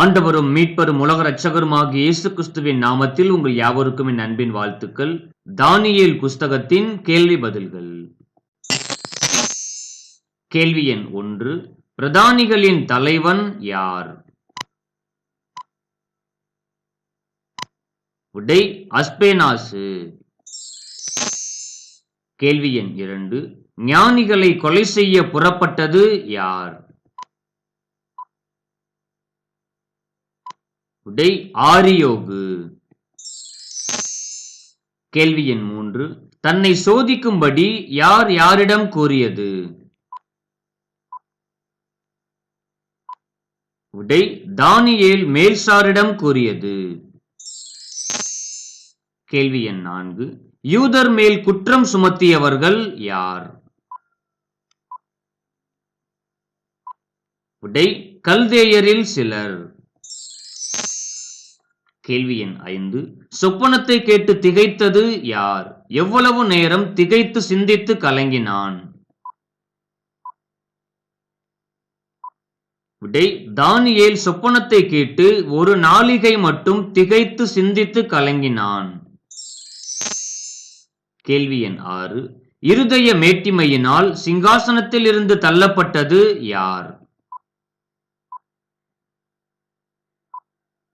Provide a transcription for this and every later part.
ஆண்டவரும் மீட்பரும் உலக ரட்சகருமாகிய இயேசு கிறிஸ்துவின் நாமத்தில் உங்கள் யாவருக்கும் என் அன்பின் வாழ்த்துக்கள். தானியல் புஸ்தகத்தின் கேள்வி பதில்கள். கேள்வி எண் ஒன்று. பிரதானிகளின் தலைவன் யார்? விடை அஸ்பேனாசு. கேள்வி எண் இரண்டு. ஞானிகளை கொலை செய்ய புறப்பட்டது யார்? உடை ஆரியோகு. கேள்வி எண் மூன்று. தன்னை சோதிக்கும்படி யார் யாரிடம் கூறியது? உடை தானியேல் மேல்சாரிடம் கூறியது. கேள்வி எண் நான்கு. யூதர் மேல் குற்றம் சுமத்தியவர்கள் யார்? உடை கல்தேயரில் சிலர். கேள்வி எண் ஐந்து. சொப்பனத்தை கேட்டு திகைத்தது யார்? எவ்வளவு நேரம் திகைத்து சிந்தித்து கலங்கினான்? விடை தானியேல் சொப்பனத்தை கேட்டு ஒரு நாளிகை மட்டும் திகைத்து சிந்தித்து கலங்கினான். கேள்வி எண் ஆறு. இருதய மேட்டிமையினால் சிங்காசனத்தில் இருந்து தள்ளப்பட்டது யார்?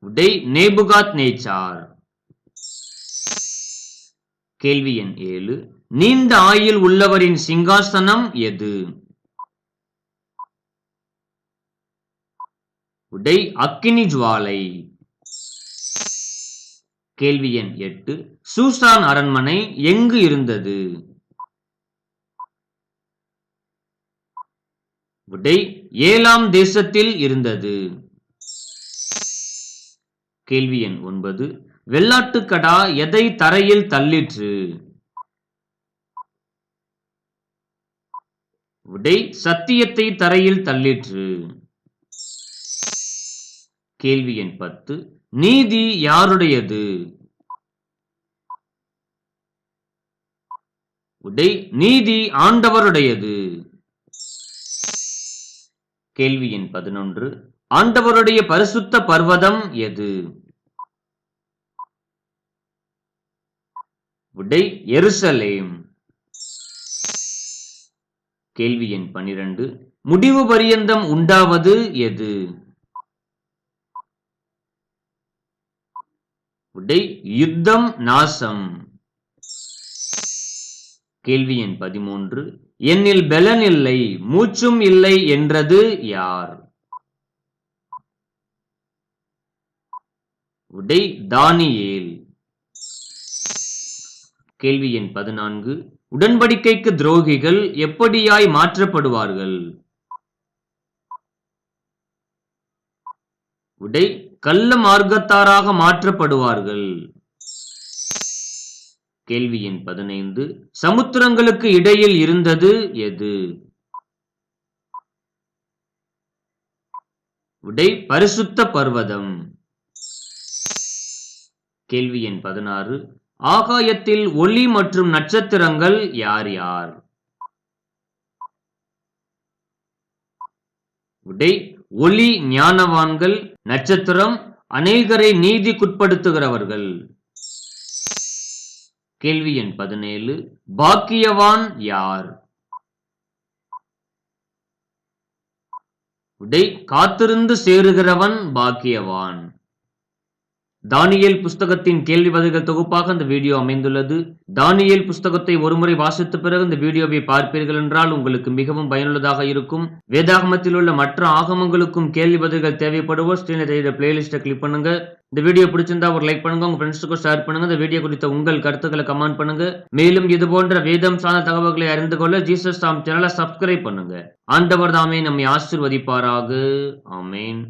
உடை நேபுகாத் நேச்சார். கேள்வி எண் ஏழு. நீண்ட ஆயில் உள்ளவரின் சிங்காசனம் எது? உடை அக்கினி ஜுவாலை. கேள்வி எண் எட்டு. சூசான் அரண்மனை எங்கு இருந்தது? விடை ஏழாம் தேசத்தில் இருந்தது. கேள்வி எண் ஒன்பது. வெள்ளாட்டுக்கடா எதை தரையில் தள்ளிற்று? விடை சத்தியத்தை தரையில் தள்ளிற்று. கேள்வி எண் பத்து. நீதி யாருடையது? உடை நீதி ஆண்டவருடையது. கேள்வி எண் பதினொன்று. ஆண்டவருடைய பரிசுத்த பர்வதம் எது? விடை எருசலேம். கேள்வி எண் பனிரெண்டு. முடிவு பரியந்தம் உண்டாவது எது? விடை யுத்தம் நாசம். கேள்வி எண் பதிமூன்று. என்னில் பெலன் இல்லை மூச்சும் இல்லை என்றது யார்? உடை தானியேல். கேள்வி எண் பதினான்கு. உடன்படிக்கைக்கு துரோகிகள் எப்படியாய் மாற்றப்படுவார்கள்? உடை கள்ள மார்க்கத்தாராக மாற்றப்படுவார்கள். கேள்வி எண் பதினைந்து. சமுத்திரங்களுக்கு இடையில் இருந்தது எது? உடை பரிசுத்த பர்வதம். கேள்வி எண் பதினாறு. ஆகாயத்தில் ஒளி மற்றும் நட்சத்திரங்கள் யார் யார்? விடை ஒளி ஞானவான்கள் நட்சத்திரம் அநேகரை நீதிக்குட்படுத்துகிறவர்கள். கேள்வி எண் பதினேழு. பாக்கியவான் யார்? விடை காத்திருந்து சேருகிறவன் பாக்கியவான். தானியல் புஸ்தகத்தின் கேள்வி பதில்கள் தொகுப்பாக இந்த வீடியோ அமைந்துள்ளது. தானியல் புஸ்தகத்தை ஒருமுறை வாசித்த பிறகு இந்த வீடியோவை பார்ப்பீர்கள் என்றால் உங்களுக்கு மிகவும் பயனுள்ளதாக இருக்கும். வேதாகமத்தில் உள்ள மற்ற ஆகமங்களுக்கும் கேள்வி பதில்கள் தேவைப்படுவோர் ஸ்கிரீனில் தெரியுற பிளேலிஸ்ட்டை கிளிக் பண்ணுங்க. இந்த வீடியோ பிடிச்சிருந்தா ஒரு லைக் பண்ணுங்க உங்க ஃப்ரெண்ட்ஸுக்கும் ஷேர் பண்ணுங்க. இந்த வீடியோ குறித்த உங்கள் கருத்துக்களை கமெண்ட் பண்ணுங்க. மேலும் இது போன்ற வேதம் சார்ந்த தகவல்களை அறிந்து கொள்ள ஜீசஸ் சாம் சேனலை சப்ஸ்கிரைப் பண்ணுங்க. ஆண்டவர் தாமே நம்மை ஆசிர்வதிப்பாராக. ஆமேன்.